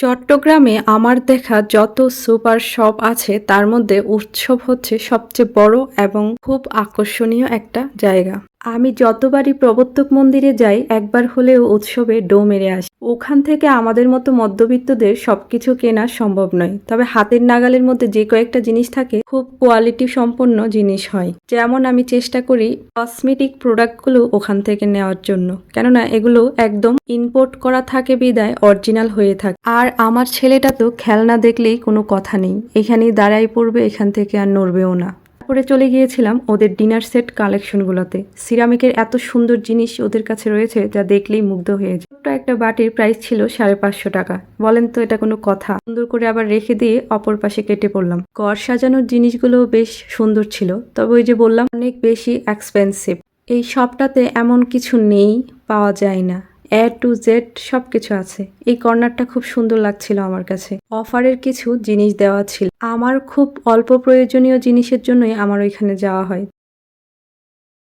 চট্টগ্রামে আমার দেখা যত সুপার শপ আছে, তার মধ্যে উৎসব হচ্ছে সবচেয়ে বড় এবং খুব আকর্ষণীয় একটা জায়গা। আমি যতবারই প্রবর্তক মন্দিরে যাই, একবার হলেও উৎসবে ডো মেরে আসি। ওখান থেকে আমাদের মতো মধ্যবিত্তদের সবকিছু কেনা সম্ভব নয়। তবে হাতের নাগালের মধ্যে যে কয়েকটা জিনিস থাকে, খুব কোয়ালিটি সম্পন্ন জিনিস হয়। যেমন আমি চেষ্টা করি কসমেটিক প্রোডাক্টগুলো ওখান থেকে নেওয়ার জন্য। কেননা এগুলো একদম ইম্পোর্ট করা থাকে বিদায় অরিজিনাল হয়ে থাকে। আর আমার ছেলেটা তো খেলনা দেখলেই কোনো কথা নেই। এখানেই দাঁড়াই পড়বে, এখান থেকে আর নড়বেও না। তারপরে চলে গিয়েছিলাম ওদের ডিনার সেট কালেকশনগুলোতে সিরামিকের এত সুন্দর জিনিস ওদের কাছে রয়েছে, যা দেখলেই মুগ্ধ হয়ে যায়। ছোট্ট একটা বাটির প্রাইস ছিল সাড়ে পাঁচশো টাকা। বলেন তো এটা কোনো কথা? সুন্দর করে আবার রেখে দিয়ে অপর পাশে কেটে পড়লাম। ঘর সাজানোর জিনিসগুলো বেশ সুন্দর ছিল, তবে ওই যে বললাম, অনেক বেশি এক্সপেন্সিভ এই শপটাতে এমন কিছু নেই, পাওয়া যায় না। এ টু জেড সব কিছু আছে। এই কর্নারটা খুব সুন্দর লাগছিল আমার কাছে। অফারের কিছু জিনিস দেওয়া ছিল। আমার খুব অল্প প্রয়োজনীয় জিনিসের জন্যই আমার ওইখানে যাওয়া হয়।